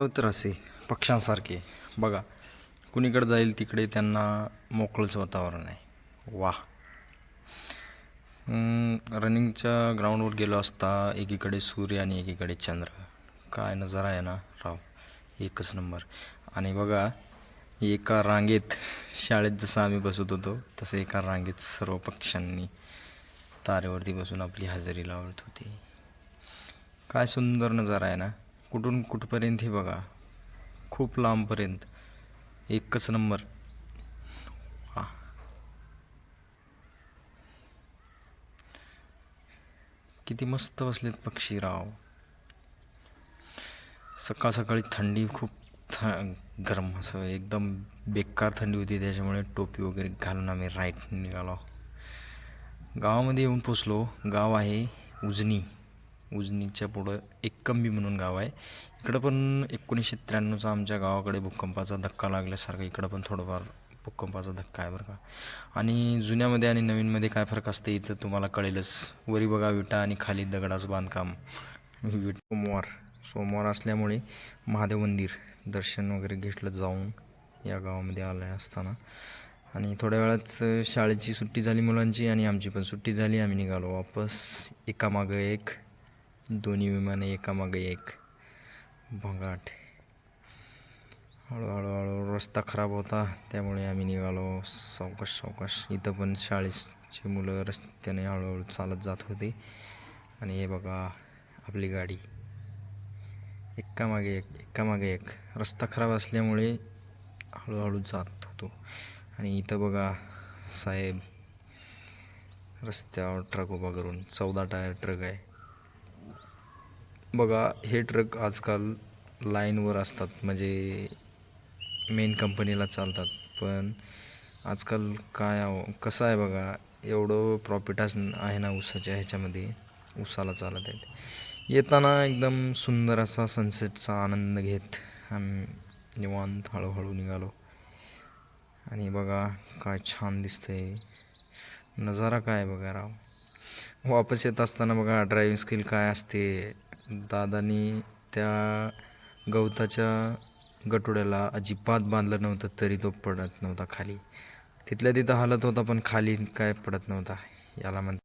तर असे पक्ष्यांसारखे. बघा कुणीकडे जाईल तिकडे त्यांना मोकळंच वातावरण आहे. वा रनिंगच्या ग्राउंडवर गेलो असता एकीकडे सूर्य आणि एकीकडे चंद्र. काय नजारा आहे ना राव. एकच नंबर. आणि बघा एका रांगेत शाळेत जसं आम्ही बसत होतो तसं एका रांगेत सर्व पक्ष्यांनी तारेवरती बसून आपली हजेरी लावत होती. काय सुंदर नजारा आहे ना. कुठून कुठपर्यंत हे बघा. खूप लांबपर्यंत. एकच नंबर. किती मस्त बसलेत पक्षी राव. सकाळ सकाळी थंडी खूप थ गरम असं एकदम बेकार थंडी होती त्याच्यामुळे टोपी वगैरे घालून आम्ही राईट निघालो. गावामध्ये येऊन पोचलो. गाव आहे उजनी. उजनीच्या पुढं एक्कंबी म्हणून गाव आहे. इकडं पण एकोणीसशे त्र्याण्णवचा आमच्या गावाकडे भूकंपाचा धक्का लागल्यासारखा इकडं पण थोडंफार भूकंपाचा धक्का आहे बरं का. आणि जुन्यामध्ये आणि नवीनमध्ये काय फरक असते इथं तुम्हाला कळेलच. वरी बघा विटा आणि खाली दगडाचं बांधकाम. विट सोमवार. सोमवार असल्यामुळे महादेव मंदिर दर्शन वगैरे घेतलं जाऊन या गावामध्ये आलं आहे असताना. आणि थोड्या वेळाच शाळेची सुट्टी झाली मुलांची आणि आमची पण सुट्टी झाली. आम्ही निघालो वापस. एकामागं एक दोन्ही विमाने एकामागे एक. भंगाट. हळूहळू हळू रस्ता खराब होता. त्यामुळे आम्ही निघालो सावकाश सावकाश इथं पण शाळेची मुलं रस्त्याने हळूहळू चालत जात होते. आणि हे बघा आपली गाडी. एकामागे एक एकामागे एक. रस्ता खराब असल्यामुळे हळूहळू जात होतो. आणि इथं बघा साहेब रस्त्यावर ट्रक उभा करून चौदा टायर ट्रक आहे. बघा हे ट्रक आजकाल लाईनवर असतात. म्हणजे मेन कंपनीला चालतात. पण आजकाल काय कसं आहे बघा एवढं प्रॉफिट आहे ना ऊसाच्या ह्याच्यामध्ये. ऊसाला चालत आहेत. येताना एकदम सुंदर असा सनसेटचा आनंद घेत आम्ही निवांत हळूहळू निघालो. आणि बघा काय छान दिसतंय. नजारा काय बघा राव. वापस येत असताना बघा ड्रायव्हिंग स्किल काय असते. दादानी त्या गवताच्या गटोड्याला अजिबात बांधलं नव्हतं तरी तो पडत नव्हता खाली. तिथल्या तिथं हालत होता पण खाली काय पडत नव्हता याला म्हणतात